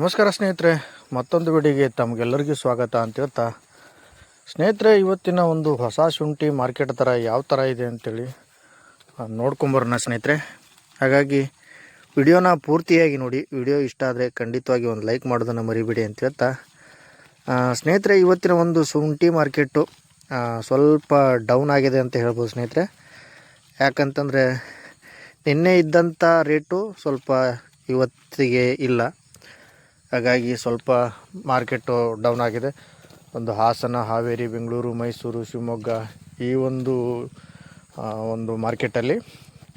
ನಮಸ್ಕಾರ ಸ್ನೇಹಿತರೆ, ಮತ್ತೊಂದು ವಿಡಿಯೋಗೆ ತಮಗೆಲ್ಲರಿಗೂ ಸ್ವಾಗತ ಅಂತ ಹೇಳ್ತಾ, ಸ್ನೇಹಿತರೆ, ಇವತ್ತಿನ ಒಂದು ಹೊಸ ಶುಂಠಿ ಮಾರ್ಕೆಟ್ ಥರ ಯಾವ ಥರ ಇದೆ ಅಂತೇಳಿ ನೋಡ್ಕೊಂಬರೋಣ ಸ್ನೇಹಿತರೆ. ಹಾಗಾಗಿ ವಿಡಿಯೋನ ಪೂರ್ತಿಯಾಗಿ ನೋಡಿ, ವಿಡಿಯೋ ಇಷ್ಟ ಆದರೆ ಖಂಡಿತವಾಗಿ ಒಂದು ಲೈಕ್ ಮಾಡೋದನ್ನು ಮರಿಬೇಡಿ ಅಂತ ಹೇಳ್ತಾ ಸ್ನೇಹಿತರೆ, ಇವತ್ತಿನ ಒಂದು ಶುಂಠಿ ಮಾರ್ಕೆಟು ಸ್ವಲ್ಪ ಡೌನ್ ಆಗಿದೆ ಅಂತ ಹೇಳ್ಬೋದು ಸ್ನೇಹಿತರೆ. ಯಾಕಂತಂದರೆ ನಿನ್ನೆ ಇದ್ದಂಥ ರೇಟು ಸ್ವಲ್ಪ ಇವತ್ತಿಗೆ ಇಲ್ಲ. ಹಾಗಾಗಿ ಸ್ವಲ್ಪ ಮಾರ್ಕೆಟು ಡೌನ್ ಆಗಿದೆ. ಒಂದು ಹಾಸನ, ಹಾವೇರಿ, ಬೆಂಗಳೂರು, ಮೈಸೂರು, ಶಿವಮೊಗ್ಗ ಈ ಒಂದು ಒಂದು ಮಾರ್ಕೆಟಲ್ಲಿ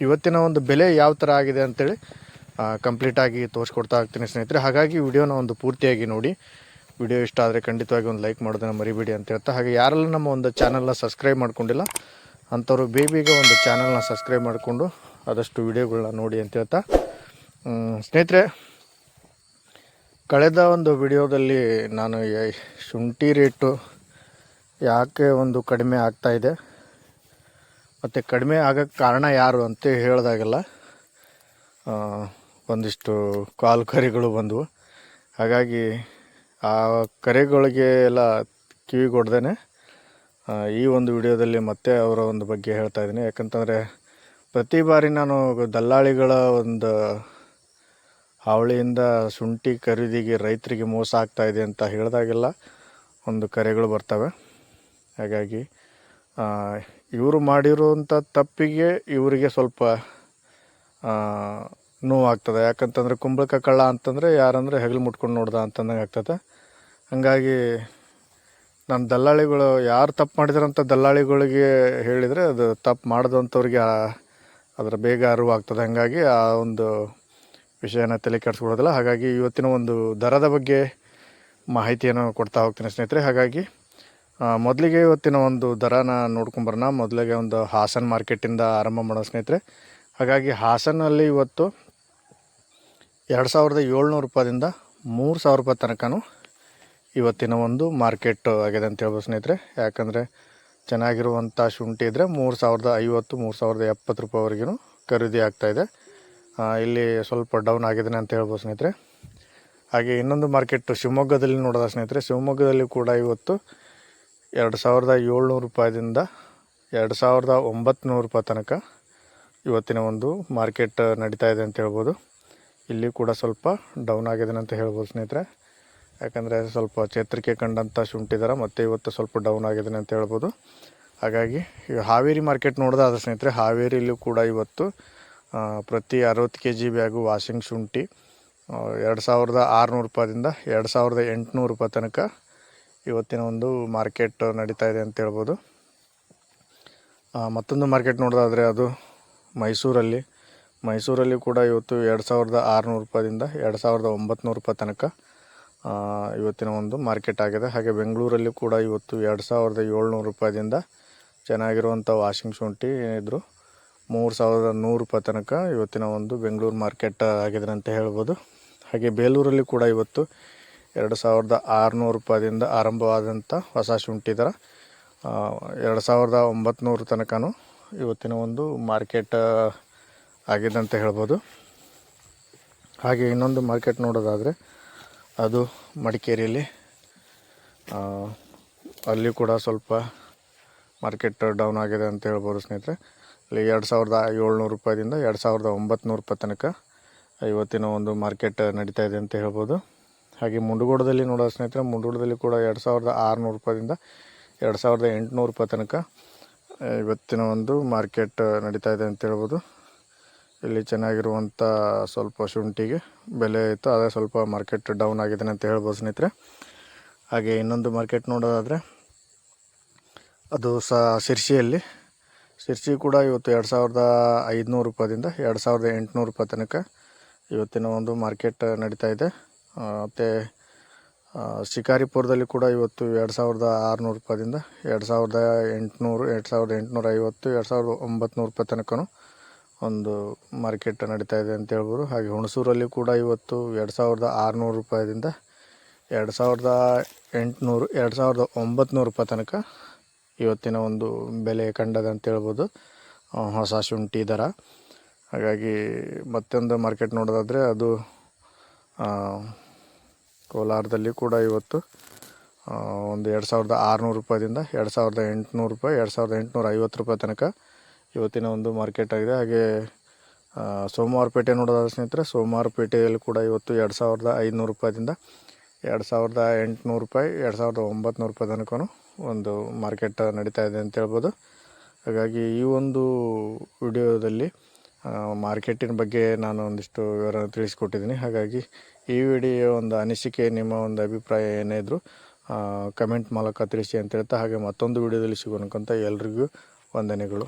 ಇವತ್ತಿನ ಒಂದು ಬೆಲೆ ಯಾವ ಥರ ಆಗಿದೆ ಅಂತೇಳಿ ಕಂಪ್ಲೀಟಾಗಿ ತೋರಿಸ್ಕೊಡ್ತಾ ಹೋಗ್ತೀನಿ ಸ್ನೇಹಿತರೆ. ಹಾಗಾಗಿ ವಿಡಿಯೋನ ಒಂದು ಪೂರ್ತಿಯಾಗಿ ನೋಡಿ. ವಿಡಿಯೋ ಇಷ್ಟ ಆದರೆ ಖಂಡಿತವಾಗಿ ಒಂದು ಲೈಕ್ ಮಾಡೋದನ್ನು ಮರಿಬೇಡಿ ಅಂತ ಹೇಳ್ತಾ. ಹಾಗೆ ಯಾರೆಲ್ಲ ನಮ್ಮ ಒಂದು ಚಾನಲ್ನ ಸಬ್ಸ್ಕ್ರೈಬ್ ಮಾಡ್ಕೊಂಡಿಲ್ಲ, ಅಂಥವ್ರು ಬೇಗ ಒಂದು ಚಾನಲ್ನ ಸಬ್ಸ್ಕ್ರೈಬ್ ಮಾಡಿಕೊಂಡು ಆದಷ್ಟು ವಿಡಿಯೋಗಳನ್ನ ನೋಡಿ ಅಂತ ಹೇಳ್ತಾ. ಸ್ನೇಹಿತರೆ ಕಳೆದ ಒಂದು ವಿಡಿಯೋದಲ್ಲಿ ನಾನು ಶುಂಠಿ ರೇಟು ಯಾಕೆ ಒಂದು ಕಡಿಮೆ ಆಗ್ತಾ ಇದೆ? ಮತ್ತು ಕಡಿಮೆ ಆಗೋಕ್ಕೆ ಕಾರಣ ಯಾರು ಅಂತ ಹೇಳಿದಾಗೆಲ್ಲ ಒಂದಿಷ್ಟು ಕಾಲ್ ಕರೆಗಳು ಬಂದವು. ಹಾಗಾಗಿ ಆ ಕರೆಗಳಿಗೆ ಎಲ್ಲ ಕಿವಿಗೊಡ್ದೇ ಈ ಒಂದು ವಿಡಿಯೋದಲ್ಲಿ ಮತ್ತೆ ಅವರ ಒಂದು ಬಗ್ಗೆ ಹೇಳ್ತಾ ಇದ್ದೀನಿ. ಯಾಕಂತಂದರೆ ಪ್ರತಿ ಬಾರಿ ನಾನು ದಲ್ಲಾಳಿಗಳ ಒಂದು ಹಾವಳಿಯಿಂದ ಶುಂಠಿ ಖರೀದಿಗೆ ರೈತರಿಗೆ ಮೋಸ ಆಗ್ತಾ ಇದೆ ಅಂತ ಹೇಳಿದಾಗೆಲ್ಲ ಒಂದು ಕರೆಗಳು ಬರ್ತವೆ. ಹಾಗಾಗಿ ಇವರು ಮಾಡಿರುವಂಥ ತಪ್ಪಿಗೆ ಇವರಿಗೆ ಸ್ವಲ್ಪ ನೋವಾಗ್ತದೆ ಯಾಕಂತಂದರೆ ಕುಂಬಳಕ ಕಳ್ಳ ಅಂತಂದರೆ ಯಾರಂದರೆ ಹೆಗಲು ಮುಟ್ಕೊಂಡು ನೋಡ್ದ ಅಂತಂದಂಗೆ ಆಗ್ತದೆ. ಹಾಗಾಗಿ ನಮ್ಮ ದಲ್ಲಾಳಿಗಳು ಯಾರು ತಪ್ಪು ಮಾಡಿದ್ರಂತ ದಲ್ಲಾಳಿಗಳಿಗೆ ಹೇಳಿದರೆ ಅದು ತಪ್ಪು ಮಾಡಿದಂಥವ್ರಿಗೆ ಅದರ ಬೇಗ ಅರಿವಾಗ್ತದೆ ಹಾಗಾಗಿ ಆ ಒಂದು ವಿಷಯನ ತಲೆ ಕೆಡಿಸ್ಕೊಳ್ಳೋದಿಲ್ಲ. ಹಾಗಾಗಿ ಇವತ್ತಿನ ಒಂದು ದರದ ಬಗ್ಗೆ ಮಾಹಿತಿಯನ್ನು ಕೊಡ್ತಾ ಹೋಗ್ತೀನಿ ಸ್ನೇಹಿತರೆ. ಹಾಗಾಗಿ ಮೊದಲಿಗೆ ಇವತ್ತಿನ ಒಂದು ದರನ ನೋಡ್ಕೊಂಬರೋಣ ಮೊದಲಿಗೆ ಒಂದು ಹಾಸನ್ ಮಾರ್ಕೆಟಿಂದ ಆರಂಭ ಮಾಡೋ ಸ್ನೇಹಿತರೆ. ಹಾಗಾಗಿ ಹಾಸನಲ್ಲಿ ಇವತ್ತು ಎರಡು ಸಾವಿರದ ಏಳ್ನೂರು ರೂಪಾಯಿಂದ ಮೂರು ಸಾವಿರ ರೂಪಾಯಿ ತನಕನೂ ಇವತ್ತಿನ ಒಂದು ಮಾರ್ಕೆಟ್ ಆಗಿದೆ ಅಂತ ಹೇಳ್ಬೋದು ಸ್ನೇಹಿತರೆ. ಯಾಕಂದರೆ ಚೆನ್ನಾಗಿರುವಂಥ ಶುಂಠಿ ಇದ್ದರೆ ಮೂರು ಸಾವಿರದ ಐವತ್ತು, ಮೂರು ಸಾವಿರದ ಎಪ್ಪತ್ತು ರೂಪಾಯಿವರೆಗೂ ಖರೀದಿ ಆಗ್ತಾಯಿದೆ ಇಲ್ಲಿ ಸ್ವಲ್ಪ ಡೌನ್ ಆಗಿದೆ ಅಂತ ಹೇಳ್ಬೋದು ಸ್ನೇಹಿತರೆ. ಹಾಗೆ ಇನ್ನೊಂದು ಮಾರ್ಕೆಟ್ ಶಿವಮೊಗ್ಗದಲ್ಲಿ ನೋಡಿದ ಸ್ನೇಹಿತರೆ. ಶಿವಮೊಗ್ಗದಲ್ಲಿ ಕೂಡ ಇವತ್ತು ಎರಡು ಸಾವಿರದ ಏಳ್ನೂರು ರೂಪಾಯಿದಿಂದ ಎರಡು ಸಾವಿರದ ಒಂಬತ್ತು ರೂಪಾಯಿ ತನಕ ಇವತ್ತಿನ ಒಂದು ಮಾರ್ಕೆಟ್ ನಡೀತಾ ಇದೆ ಅಂತ ಹೇಳ್ಬೋದು. ಇಲ್ಲಿ ಕೂಡ ಸ್ವಲ್ಪ ಡೌನ್ ಆಗಿದೆ ಅಂತ ಹೇಳ್ಬೋದು ಸ್ನೇಹಿತರೆ. ಯಾಕಂದರೆ ಸ್ವಲ್ಪ ಚೇತರಿಕೆ ಕಂಡಂಥ ಶುಂಠಿದಾರ, ಮತ್ತು ಇವತ್ತು ಸ್ವಲ್ಪ ಡೌನ್ ಆಗಿದೆ ಅಂತ ಹೇಳ್ಬೋದು. ಹಾಗಾಗಿ ಈಗ ಹಾವೇರಿ ಮಾರ್ಕೆಟ್ ನೋಡಿದಾದ ಸ್ನೇಹಿತರೆ, ಹಾವೇರಿಯಲ್ಲೂ ಕೂಡ ಇವತ್ತು ಪ್ರತಿ ಅರವತ್ತು ಕೆ ಜಿ ಬ್ಯಾಗು ವಾಷಿಂಗ್ ಶುಂಠಿ ಎರಡು ಸಾವಿರದ ಆರುನೂರು ರೂಪಾಯಿಂದ ಎರಡು ಸಾವಿರದ ಎಂಟುನೂರು ರೂಪಾಯಿ ತನಕ ಇವತ್ತಿನ ಒಂದು ಮಾರ್ಕೆಟ್ ನಡೀತಾ ಇದೆ ಅಂತ ಹೇಳ್ಬೋದು. ಮತ್ತೊಂದು ಮಾರ್ಕೆಟ್ ನೋಡೋದಾದರೆ ಅದು ಮೈಸೂರಲ್ಲಿ. ಮೈಸೂರಲ್ಲಿ ಕೂಡ ಇವತ್ತು ಎರಡು ಸಾವಿರದ ಆರುನೂರು ರೂಪಾಯಿಂದ ಎರಡು ಸಾವಿರದ ಒಂಬತ್ತು ರೂಪಾಯಿ ತನಕ ಇವತ್ತಿನ ಒಂದು ಮಾರ್ಕೆಟ್ ಆಗಿದೆ. ಹಾಗೆ ಬೆಂಗಳೂರಲ್ಲಿ ಕೂಡ ಇವತ್ತು ಎರಡು ಸಾವಿರದ ಏಳ್ನೂರು ರೂಪಾಯಿಂದ ಚೆನ್ನಾಗಿರುವಂಥ ವಾಷಿಂಗ್ ಶುಂಠಿ ಏನಿದ್ರು ಮೂರು ಸಾವಿರದ ನೂರು ರೂಪಾಯಿ ತನಕ ಇವತ್ತಿನ ಒಂದು ಬೆಂಗಳೂರು ಮಾರ್ಕೆಟ್ ಆಗಿದೆ ಅಂತ ಹೇಳ್ಬೋದು. ಹಾಗೆ ಬೇಲೂರಲ್ಲಿ ಕೂಡ ಇವತ್ತು ಎರಡು ಸಾವಿರದ ಆರುನೂರು ರೂಪಾಯಿಂದ ಆರಂಭವಾದಂಥ ಹೊಸ ಶುಂಠಿ ದರ ಎರಡು ಸಾವಿರದ ಒಂಬತ್ತು ತನಕನೂ ಇವತ್ತಿನ ಒಂದು ಮಾರ್ಕೆಟ್ ಆಗಿದೆ ಅಂತ ಹೇಳ್ಬೋದು. ಹಾಗೆ ಇನ್ನೊಂದು ಮಾರ್ಕೆಟ್ ನೋಡೋದಾದರೆ ಅದು ಮಡಿಕೇರಿಯಲ್ಲಿ ಅಲ್ಲಿ ಕೂಡ ಸ್ವಲ್ಪ ಮಾರ್ಕೆಟ್ ಡೌನ್ ಆಗಿದೆ ಅಂತ ಹೇಳ್ಬೋದು ಸ್ನೇಹಿತರೆ. ಅಲ್ಲಿ ಎರಡು ಸಾವಿರದ ಏಳ್ನೂರು ರೂಪಾಯಿಂದ ಎರಡು ಸಾವಿರದ ಒಂಬತ್ತು ರೂಪಾಯಿ ತನಕ ಇವತ್ತಿನ ಒಂದು ಮಾರ್ಕೆಟ್ ನಡೀತಾ ಇದೆ ಅಂತ ಹೇಳ್ಬೋದು. ಹಾಗೆ ಮುಂಡಗೋಡದಲ್ಲಿ ನೋಡೋ ಸ್ನೇಹಿತರೆ, ಮುಂಡಗೋಡದಲ್ಲಿ ಕೂಡ ಎರಡು ಸಾವಿರದ ಆರುನೂರು ರೂಪಾಯಿಂದ ಎರಡು ಸಾವಿರದ ಎಂಟುನೂರು ರೂಪಾಯಿ ತನಕ ಇವತ್ತಿನ ಒಂದು ಮಾರ್ಕೆಟ್ ನಡೀತಾ ಇದೆ ಅಂತ ಹೇಳ್ಬೋದು. ಇಲ್ಲಿ ಚೆನ್ನಾಗಿರುವಂಥ ಸ್ವಲ್ಪ ಶುಂಠಿಗೆ ಬೆಲೆ ಇತ್ತು ಅದೇ ಸ್ವಲ್ಪ ಮಾರ್ಕೆಟ್ ಡೌನ್ ಆಗಿದೆ ಅಂತ ಹೇಳ್ಬೋದು ಸ್ನೇಹಿತರೆ. ಹಾಗೆ ಇನ್ನೊಂದು ಮಾರ್ಕೆಟ್ ನೋಡೋದಾದರೆ ಅದು ಸಹ ಶಿರ್ಸಿಯಲ್ಲಿ ಶಿರ್ಸಿ ಕೂಡ ಇವತ್ತು ಎರಡು ಸಾವಿರದ ಐದುನೂರು ರೂಪಾಯಿಂದ ಎರಡು ಸಾವಿರದ ಎಂಟುನೂರು ರೂಪಾಯಿ ತನಕ ಇವತ್ತಿನ ಒಂದು ಮಾರ್ಕೆಟ್ ನಡೀತಾ ಇದೆ. ಮತ್ತು ಶಿಕಾರಿಪುರದಲ್ಲಿ ಕೂಡ ಇವತ್ತು ಎರಡು ಸಾವಿರದ ಆರುನೂರು ರೂಪಾಯಿಂದ ಎರಡು ಸಾವಿರದ ಎಂಟುನೂರು, ಎರಡು ಸಾವಿರದ ಎಂಟುನೂರ ಐವತ್ತು, ಎರಡು ಸಾವಿರದ ಒಂಬತ್ತು ರೂಪಾಯಿ ತನಕ ಒಂದು ಮಾರ್ಕೆಟ್ ನಡೀತಾ ಇದೆ ಅಂತ ಹೇಳ್ಬೋದು. ಹಾಗೆ ಹುಣಸೂರಲ್ಲಿ ಕೂಡ ಇವತ್ತು ಎರಡು ಸಾವಿರದ ಆರುನೂರು ರೂಪಾಯಿಂದ ಎರಡು ಸಾವಿರದ ಎಂಟುನೂರು, ಎರಡು ಸಾವಿರದ ಒಂಬತ್ತು ರೂಪಾಯಿ ತನಕ ಇವತ್ತಿನ ಒಂದು ಬೆಲೆ ಕಂಡದ ಅಂತ ಹೇಳ್ಬೋದು. ಹೊಸ ಶುಂಠಿ ದರ. ಹಾಗಾಗಿ ಮತ್ತೊಂದು ಮಾರ್ಕೆಟ್ ನೋಡೋದಾದರೆ ಅದು ಕೋಲಾರದಲ್ಲಿ ಕೂಡ ಇವತ್ತು ಒಂದು ಎರಡು ಸಾವಿರದ ಆರುನೂರು ರೂಪಾಯಿಂದ ಎರಡು ಸಾವಿರದ ಎಂಟುನೂರು ರೂಪಾಯಿ, ಎರಡು ಸಾವಿರದ ಎಂಟುನೂರ ಐವತ್ತು ರೂಪಾಯಿ ತನಕ ಇವತ್ತಿನ ಒಂದು ಮಾರ್ಕೆಟ್ ಆಗಿದೆ. ಹಾಗೆ ಸೋಮವಾರಪೇಟೆ ನೋಡೋದಾದ ಸ್ನೇಹಿತರೆ, ಸೋಮವಾರಪೇಟೆಯಲ್ಲಿ ಕೂಡ ಇವತ್ತು ಎರಡು ಸಾವಿರದ ಐದುನೂರು ರೂಪಾಯಿಂದ ಎರಡು ಸಾವಿರದ ಎಂಟುನೂರು ರೂಪಾಯಿ, ಎರಡು ಸಾವಿರದ ಒಂಬತ್ತು ರೂಪಾಯಿ ತನಕ ಒಂದು ಮಾರ್ಕೆಟ್ ನಡೀತಾ ಇದೆ ಅಂತ ಹೇಳ್ಬೋದು. ಹಾಗಾಗಿ ಈ ಒಂದು ವಿಡಿಯೋದಲ್ಲಿ ಮಾರ್ಕೆಟಿನ ಬಗ್ಗೆ ನಾನು ಒಂದಿಷ್ಟು ವಿವರ ತಿಳಿಸ್ಕೊಟ್ಟಿದ್ದೀನಿ. ಹಾಗಾಗಿ ಈ ವಿಡಿಯೋ ಒಂದು ಅನಿಸಿಕೆ, ನಿಮ್ಮ ಒಂದು ಅಭಿಪ್ರಾಯ ಏನೇ ಇದ್ದರೂ ಕಮೆಂಟ್ ಮೂಲಕ ತಿಳಿಸಿ ಅಂತ ಹೇಳ್ತಾ, ಹಾಗೆ ಮತ್ತೊಂದು ವಿಡಿಯೋದಲ್ಲಿ ಸಿಗೋಣಕ್ಕಂತ ಎಲ್ರಿಗೂ ವಂದನೆಗಳು.